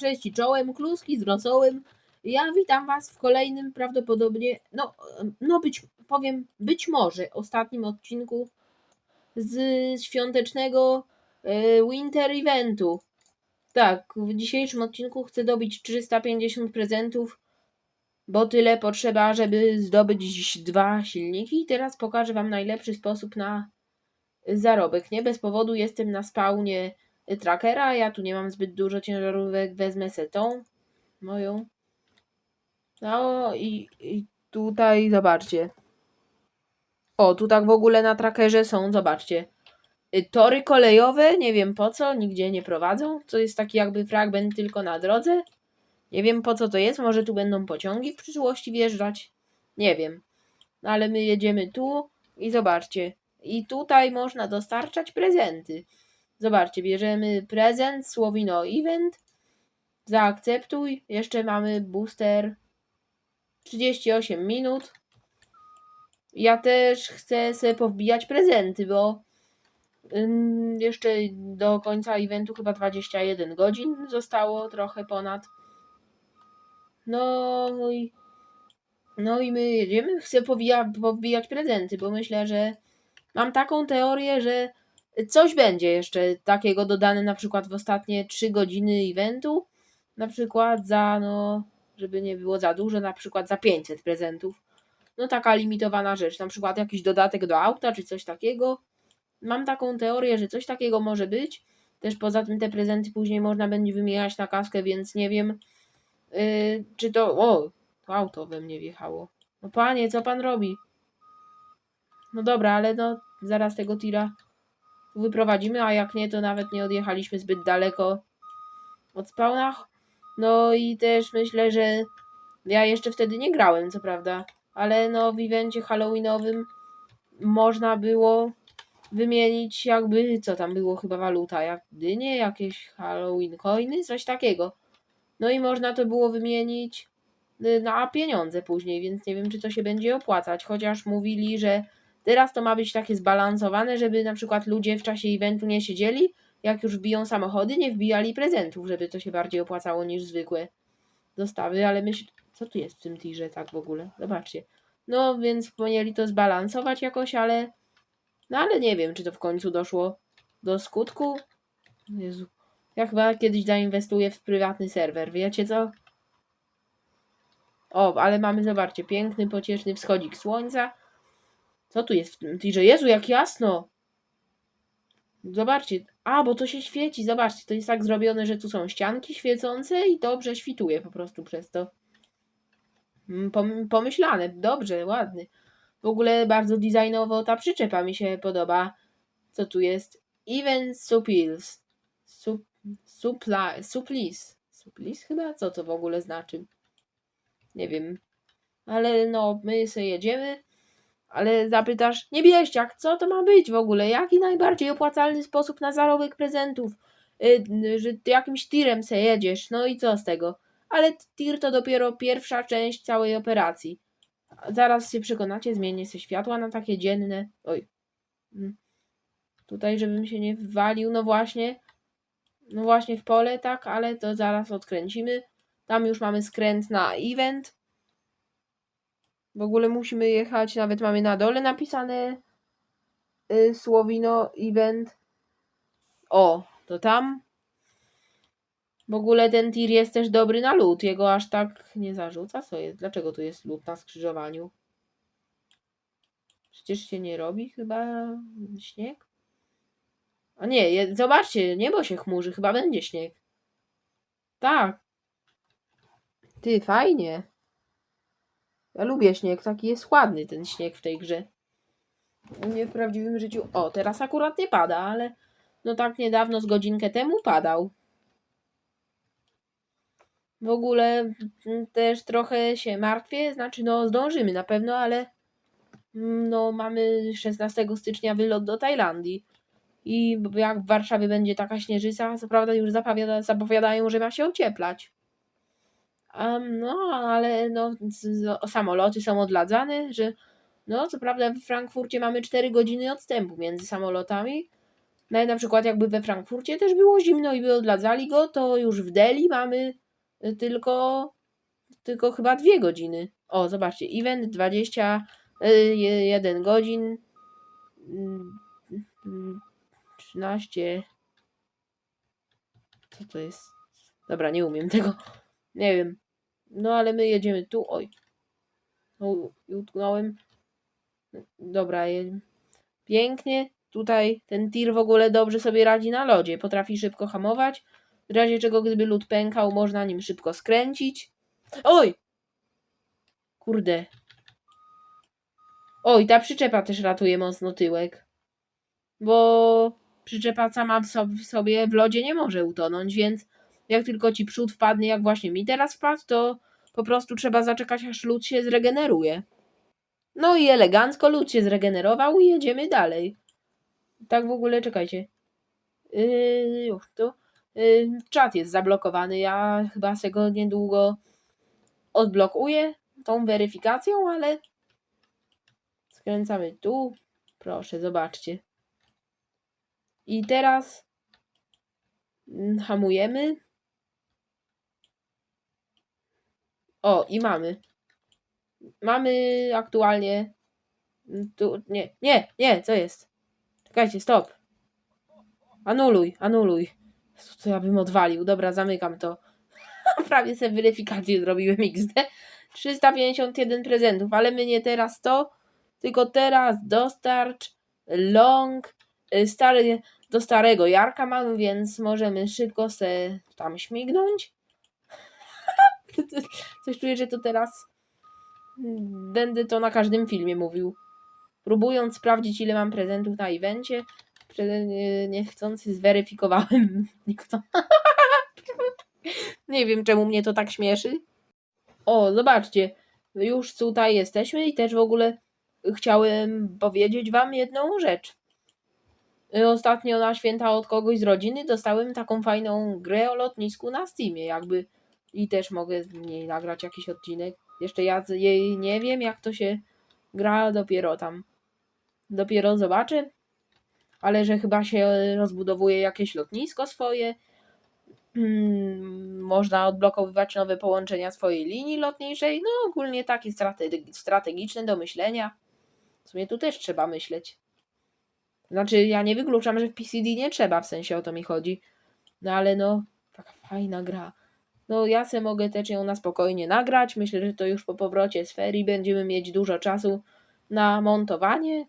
cześć czołem, kluski z rosołem. Ja witam Was w kolejnym prawdopodobnie, no, no być, powiem, być może ostatnim odcinku z świątecznego e, Winter Eventu. Tak, w dzisiejszym odcinku chcę dobić 350 prezentów, bo tyle potrzeba, żeby zdobyć dwa silniki. I teraz pokażę Wam najlepszy sposób na zarobek. Nie bez powodu jestem na spawnie trackera. Ja tu nie mam zbyt dużo ciężarówek, wezmę se tą moją. No i, i tutaj zobaczcie. O, tu tak w ogóle na trackerze są, zobaczcie. Y, Tory kolejowe, nie wiem po co, nigdzie nie prowadzą. To jest taki jakby fragment tylko na drodze. Nie wiem po co to jest, może tu będą pociągi w przyszłości wjeżdżać. Nie wiem. No ale my jedziemy tu i zobaczcie. I tutaj można dostarczać prezenty. Zobaczcie, bierzemy prezent, Słowino Event. Zaakceptuj. Jeszcze mamy booster 38 minut. Ja też chcę sobie powbijać prezenty, bo jeszcze do końca eventu chyba 21 godzin zostało, trochę ponad. No i, no i my jedziemy, chcę powbija, powbijać prezenty, bo myślę, że mam taką teorię, że coś będzie jeszcze takiego dodane na przykład w ostatnie 3 godziny eventu. Na przykład za, no, żeby nie było za dużo, na przykład za 500 prezentów. No taka limitowana rzecz, na przykład jakiś dodatek do auta czy coś takiego. Mam taką teorię, że coś takiego może być. Też poza tym te prezenty później można będzie wymieniać na kaskę, więc nie wiem, yy, czy to. O, to auto we mnie wjechało. No panie, co pan robi? No dobra, ale no zaraz tego tira wyprowadzimy, a jak nie, to nawet nie odjechaliśmy zbyt daleko od spawna. No i też myślę, że ja jeszcze wtedy nie grałem, co prawda, ale no w evencie halloweenowym można było wymienić jakby, co tam było, chyba waluta, jak dynie, jakieś Halloween coiny, coś takiego. No i można to było wymienić y, na pieniądze później, więc nie wiem, czy to się będzie opłacać, chociaż mówili, że teraz to ma być takie zbalansowane, żeby na przykład ludzie w czasie eventu nie siedzieli, jak już wbiją samochody, nie wbijali prezentów, żeby to się bardziej opłacało niż zwykłe dostawy, ale myśl, co tu jest w tym tirze tak w ogóle? Zobaczcie. No więc mieli to zbalansować jakoś, ale no ale nie wiem, czy to w końcu doszło do skutku. Jezu. Ja chyba kiedyś zainwestuję w prywatny serwer, wiecie co? O, ale mamy, zobaczcie, piękny, pocieszny wschodzik słońca. Co tu jest w tym tirze? Jezu, jak jasno! Zobaczcie, a bo to się świeci, zobaczcie, to jest tak zrobione, że tu są ścianki świecące i dobrze śwituje po prostu przez to. Mm, pom- Pomyślane, dobrze, ładny. W ogóle bardzo designowo ta przyczepa mi się podoba. Co tu jest? Even supils. Sup, supla, suplis. Suplis chyba? Co to w ogóle znaczy? Nie wiem. Ale no, my sobie jedziemy. Ale zapytasz, niebieściak, co to ma być w ogóle? Jaki najbardziej opłacalny sposób na zarobek prezentów? Yy, że ty jakimś tirem se jedziesz, no i co z tego? Ale tir to dopiero pierwsza część całej operacji. Zaraz się przekonacie, zmienię sobie światła na takie dzienne. Oj. Mm. Tutaj, żebym się nie wwalił, no właśnie. No właśnie w pole, tak, ale to zaraz odkręcimy. Tam już mamy skręt na event. W ogóle musimy jechać, nawet mamy na dole napisane y, Słowino Event. O, to tam. W ogóle ten tir jest też dobry na lód. Jego aż tak nie zarzuca. Co jest? Dlaczego tu jest lód na skrzyżowaniu? Przecież się nie robi chyba śnieg? A nie, je, zobaczcie, niebo się chmurzy, chyba będzie śnieg. Tak. Ty, fajnie. Ja lubię śnieg, taki jest ładny ten śnieg w tej grze. U mnie w prawdziwym życiu. O, teraz akurat nie pada, ale no tak niedawno, z godzinkę temu padał. W ogóle mm, też trochę się martwię, znaczy no zdążymy na pewno, ale mm, no mamy 16 stycznia wylot do Tajlandii. I jak w Warszawie będzie taka śnieżyca, co prawda już zapowiada, zapowiadają, że ma się ocieplać. Um, no, ale no, samoloty są odladzane, że no, co prawda w Frankfurcie mamy 4 godziny odstępu między samolotami, Nawet na przykład jakby we Frankfurcie też było zimno i by odradzali go, to już w Delhi mamy y, tylko, tylko chyba dwie godziny. O, zobaczcie, event 21 godzin, mm, mm, 13, co to jest? Dobra, nie umiem tego, nie wiem. No ale my jedziemy tu, oj, no, utknąłem. Dobra, je- pięknie. Tutaj ten tir w ogóle dobrze sobie radzi na lodzie. Potrafi szybko hamować. W razie czego, gdyby lód pękał, można nim szybko skręcić. Oj! Kurde. Oj, ta przyczepa też ratuje mocno tyłek. Bo przyczepa sama w sobie w lodzie nie może utonąć, więc jak tylko ci przód wpadnie, jak właśnie mi teraz wpadł, to po prostu trzeba zaczekać, aż lód się zregeneruje. No i elegancko lód się zregenerował i jedziemy dalej. Tak w ogóle, czekajcie. Yy, już tu. Yy, czat jest zablokowany. Ja chyba se go niedługo odblokuję tą weryfikacją, ale skręcamy tu. Proszę, zobaczcie. I teraz mm, hamujemy. O, i mamy. Mamy aktualnie. Tu, nie, nie, nie, co jest? Czekajcie, stop. Anuluj, anuluj. Co ja bym odwalił? Dobra, zamykam to. Prawie sobie weryfikację zrobiłem XD. 351 prezentów, ale my nie teraz to, tylko teraz dostarcz long y, stary, do starego Jarka mamy, więc możemy szybko se tam śmignąć. Coś czuję, że to teraz będę to na każdym filmie mówił. Próbując sprawdzić, ile mam prezentów na evencie, niechcący zweryfikowałem. Niechcą... Nie wiem, czemu mnie to tak śmieszy. O, zobaczcie, już tutaj jesteśmy i też w ogóle chciałem powiedzieć wam jedną rzecz. Ostatnio na święta od kogoś z rodziny dostałem taką fajną grę o lotnisku na Steamie, jakby i też mogę z niej nagrać jakiś odcinek. Jeszcze ja jej nie wiem, jak to się gra, dopiero tam. Dopiero zobaczę. Ale że chyba się rozbudowuje jakieś lotnisko swoje. Mm, można odblokowywać nowe połączenia swojej linii lotniczej. No, ogólnie takie strategi- strategiczne do myślenia. W sumie tu też trzeba myśleć. Znaczy, ja nie wykluczam, że w PCD nie trzeba, w sensie o to mi chodzi. No ale no, taka fajna gra. No ja se mogę też ją na spokojnie nagrać. Myślę, że to już po powrocie z ferii będziemy mieć dużo czasu na montowanie.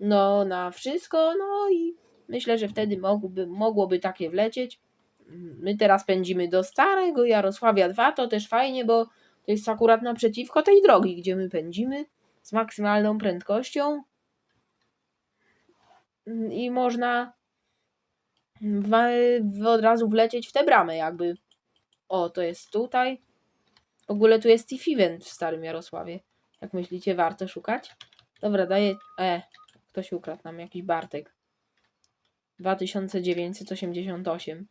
No, na wszystko. No i myślę, że wtedy mogłoby, mogłoby takie wlecieć. My teraz pędzimy do Starego Jarosławia 2. To też fajnie, bo to jest akurat naprzeciwko tej drogi, gdzie my pędzimy z maksymalną prędkością. I można w, w od razu wlecieć w tę bramę, jakby. O, to jest tutaj. W ogóle tu jest Tiff Event w Starym Jarosławie. Jak myślicie, warto szukać? Dobra, daję. E, ktoś ukradł nam jakiś Bartek. 2988.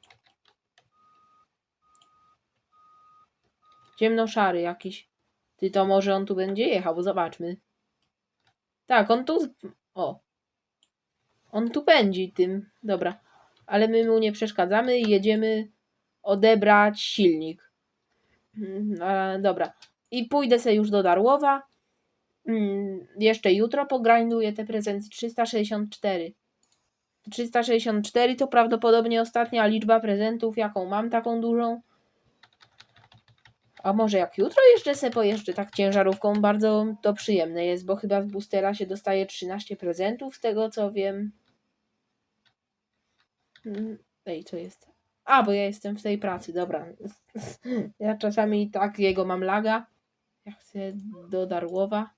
Ciemnoszary jakiś. Ty to może on tu będzie jechał, zobaczmy. Tak, on tu. O. On tu pędzi tym. Dobra. Ale my mu nie przeszkadzamy i jedziemy odebrać silnik. Mm, e, dobra. I pójdę sobie już do Darłowa. Mm, jeszcze jutro pogrinduję te prezenty 364. 364 to prawdopodobnie ostatnia liczba prezentów, jaką mam, taką dużą. A może jak jutro jeszcze se pojeżdżę tak ciężarówką, bardzo to przyjemne jest, bo chyba z boostera się dostaje 13 prezentów, z tego co wiem. Mm, Ej, co jest? A, bo ja jestem w tej pracy, dobra. Ja czasami tak jego mam laga. Ja chcę do Darłowa.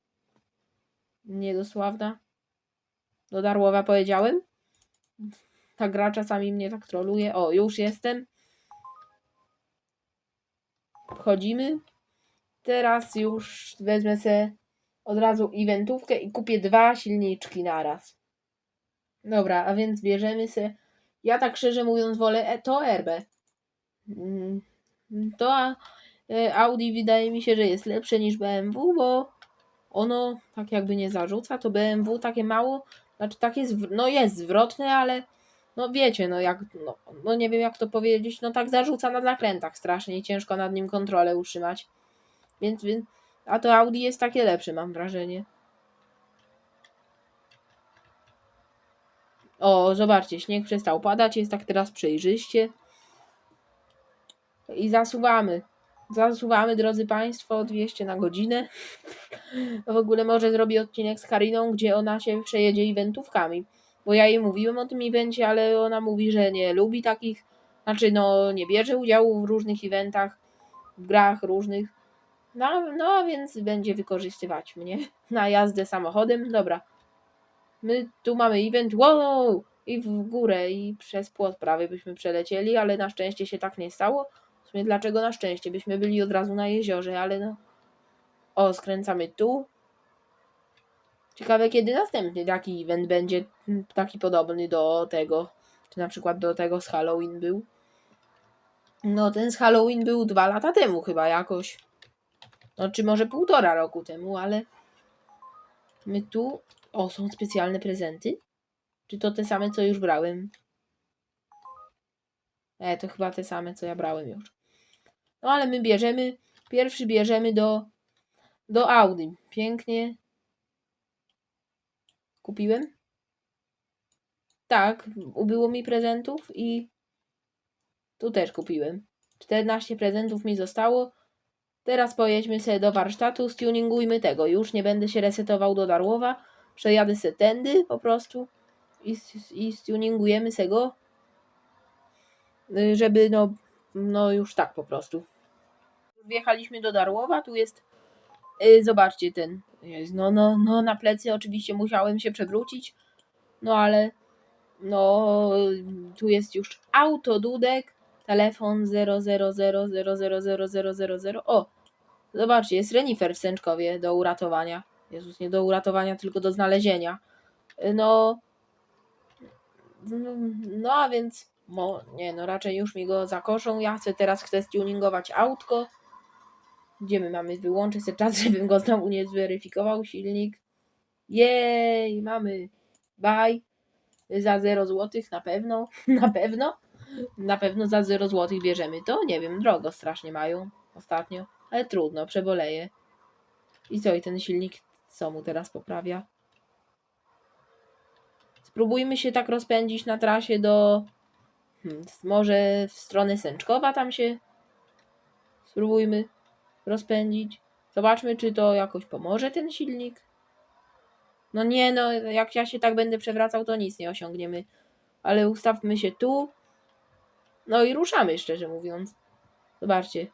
Nie do Sławna. Do Darłowa powiedziałem? Ta gra czasami mnie tak troluje. O, już jestem. Wchodzimy. Teraz już wezmę se od razu eventówkę i kupię dwa silniczki naraz. Dobra, a więc bierzemy se. Ja tak szczerze mówiąc wolę e- to RB. Mm, To e, Audi wydaje mi się, że jest lepsze niż BMW, bo ono tak jakby nie zarzuca, to BMW takie mało, znaczy takie, zw- no jest zwrotne, ale no wiecie, no jak, no, no nie wiem jak to powiedzieć, no tak zarzuca na zakrętach strasznie i ciężko nad nim kontrolę utrzymać. Więc, więc a to Audi jest takie lepsze, mam wrażenie. O, zobaczcie, śnieg przestał padać, jest tak teraz przejrzyście. I zasuwamy. Zasuwamy, drodzy Państwo, 200 na godzinę. W ogóle może zrobię odcinek z Kariną, gdzie ona się przejedzie eventówkami. Bo ja jej mówiłem o tym evencie, ale ona mówi, że nie lubi takich. Znaczy, no, nie bierze udziału w różnych eventach, w grach różnych. No, no więc będzie wykorzystywać mnie na jazdę samochodem. Dobra. My tu mamy event. Wow! I w górę, i przez płot prawie byśmy przelecieli, ale na szczęście się tak nie stało. W sumie dlaczego na szczęście? Byśmy byli od razu na jeziorze, ale no. O, skręcamy tu. Ciekawe, kiedy następny taki event będzie taki podobny do tego. Czy na przykład do tego z Halloween był. No, ten z Halloween był dwa lata temu chyba jakoś. No, czy może półtora roku temu, ale my tu. O, są specjalne prezenty? Czy to te same, co już brałem? E, to chyba te same, co ja brałem już. No, ale my bierzemy. Pierwszy bierzemy do. Do Audi. Pięknie. Kupiłem? Tak, ubyło mi prezentów i tu też kupiłem. 14 prezentów mi zostało. Teraz pojedźmy sobie do warsztatu, stuningujmy tego. Już nie będę się resetował do Darłowa. Przejadę se tędy po prostu i, i stuningujemy se go, y, żeby no, no już tak po prostu. Wjechaliśmy do Darłowa, tu jest, y, zobaczcie ten, jest, no, no, no na plecy oczywiście musiałem się przewrócić, no ale no tu jest już autodudek, telefon 000000000. O, zobaczcie, jest renifer w Sęczkowie do uratowania. Jezus, nie do uratowania, tylko do znalezienia. No, no a więc, mo, nie no, raczej już mi go zakoszą. Ja chcę teraz, chcę stuningować autko. Gdzie my mamy? Wyłączę sobie czas, żebym go znowu nie zweryfikował. Silnik. Jej, mamy. Bye. Za 0 zł na pewno. Na pewno. Na pewno za 0 zł bierzemy to. Nie wiem, drogo strasznie mają ostatnio. Ale trudno, przeboleję. I co, i ten silnik co mu teraz poprawia? Spróbujmy się tak rozpędzić na trasie do. Hmm, może w stronę Sęczkowa tam się. Spróbujmy rozpędzić. Zobaczmy, czy to jakoś pomoże ten silnik. No nie, no, jak ja się tak będę przewracał, to nic nie osiągniemy. Ale ustawmy się tu. No i ruszamy, szczerze mówiąc. Zobaczcie.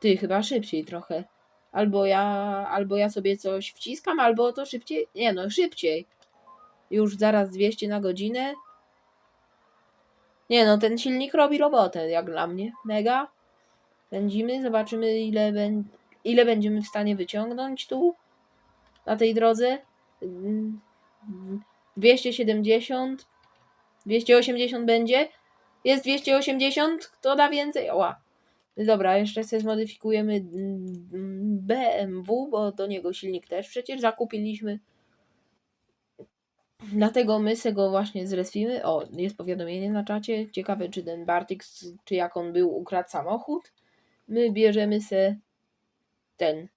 Ty, chyba szybciej trochę. Albo ja, albo ja sobie coś wciskam, albo to szybciej. Nie no, szybciej. Już zaraz 200 na godzinę. Nie no, ten silnik robi robotę, jak dla mnie. Mega. Pędzimy, zobaczymy ile, bę- ile będziemy w stanie wyciągnąć tu. Na tej drodze. Mm, 270. 280 będzie. Jest 280. Kto da więcej? Oła. Dobra, jeszcze sobie zmodyfikujemy mm, BMW, bo do niego silnik też przecież zakupiliśmy. Dlatego my se go właśnie zrespimy. O, jest powiadomienie na czacie. Ciekawe, czy ten Bartik, czy jak on był, ukradł samochód. My bierzemy se ten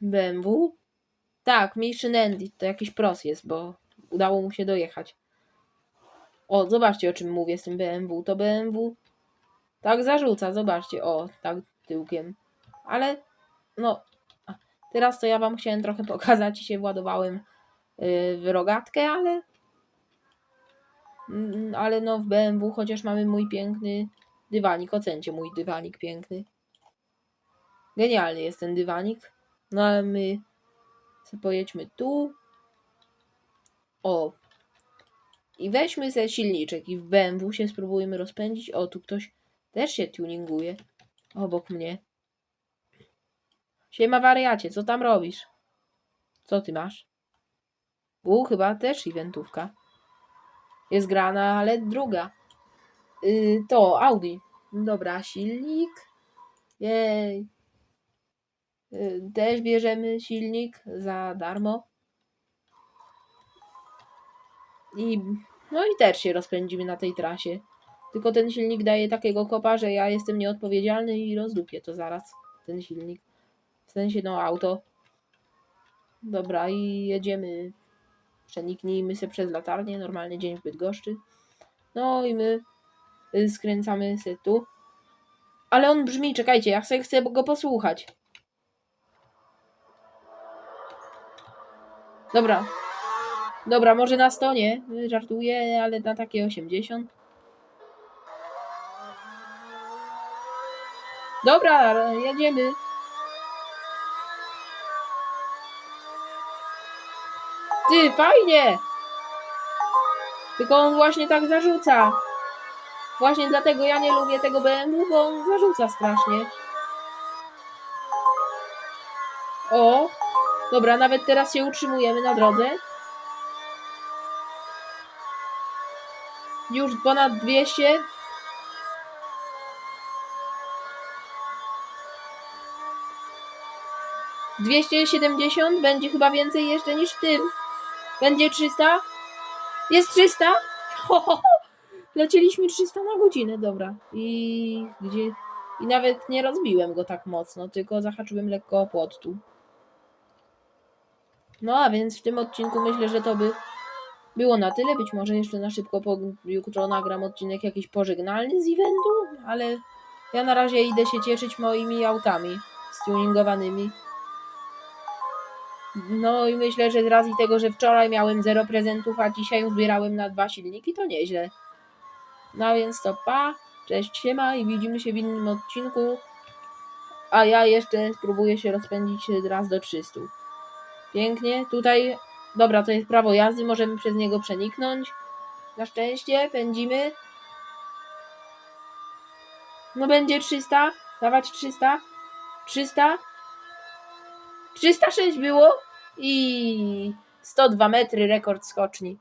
BMW. Tak, Mission Ended, to jakiś pros jest, bo udało mu się dojechać. O, zobaczcie o czym mówię z tym BMW. To BMW tak zarzuca, zobaczcie, o, tak tyłkiem. Ale, no, teraz to ja wam chciałem trochę pokazać się władowałem yy, w rogatkę, ale mm, ale no w BMW chociaż mamy mój piękny dywanik, ocencie mój dywanik piękny. Genialny jest ten dywanik. No ale my sobie pojedźmy tu. O. I weźmy ze silniczek i w BMW się spróbujmy rozpędzić. O, tu ktoś też się tuninguje. Obok mnie. Siema wariacie, co tam robisz? Co ty masz? U, chyba też eventówka. Jest grana, ale druga. Yy, to Audi. Dobra, silnik. Jej. Yy, też bierzemy silnik za darmo. I No i też się rozpędzimy na tej trasie. Tylko ten silnik daje takiego kopa, że ja jestem nieodpowiedzialny i rozdupię to zaraz. Ten silnik. W sensie, no, auto. Dobra, i jedziemy. Przeniknijmy się przez latarnię. Normalny dzień w Bydgoszczy. No i my y, skręcamy się tu. Ale on brzmi, czekajcie, ja chcę, chcę go posłuchać. Dobra. Dobra, może na 100 nie, żartuję, ale na takie 80. Dobra, jedziemy. Ty, fajnie! Tylko on właśnie tak zarzuca. Właśnie dlatego ja nie lubię tego BMW, bo on zarzuca strasznie. O! Dobra, nawet teraz się utrzymujemy na drodze. Już ponad 200. Dwieście siedemdziesiąt będzie chyba więcej jeszcze niż w tym. Będzie 300? Jest 300? Ho, ho, ho. Lecieliśmy 300 na godzinę, dobra. I gdzie. I nawet nie rozbiłem go tak mocno, tylko zahaczyłem lekko o płot tu. No a więc w tym odcinku myślę, że to by było na tyle. Być może jeszcze na szybko po, jutro nagram odcinek jakiś pożegnalny z eventu, ale ja na razie idę się cieszyć moimi autami stuningowanymi. No i myślę, że z racji tego, że wczoraj miałem zero prezentów, a dzisiaj zbierałem na dwa silniki, to nieźle. No więc to pa, cześć, siema i widzimy się w innym odcinku. A ja jeszcze spróbuję się rozpędzić raz do 300. Pięknie, tutaj, dobra, to jest prawo jazdy, możemy przez niego przeniknąć. Na szczęście, pędzimy. No będzie 300, dawać 300, 300, 306 było i 102 metry rekord skoczni.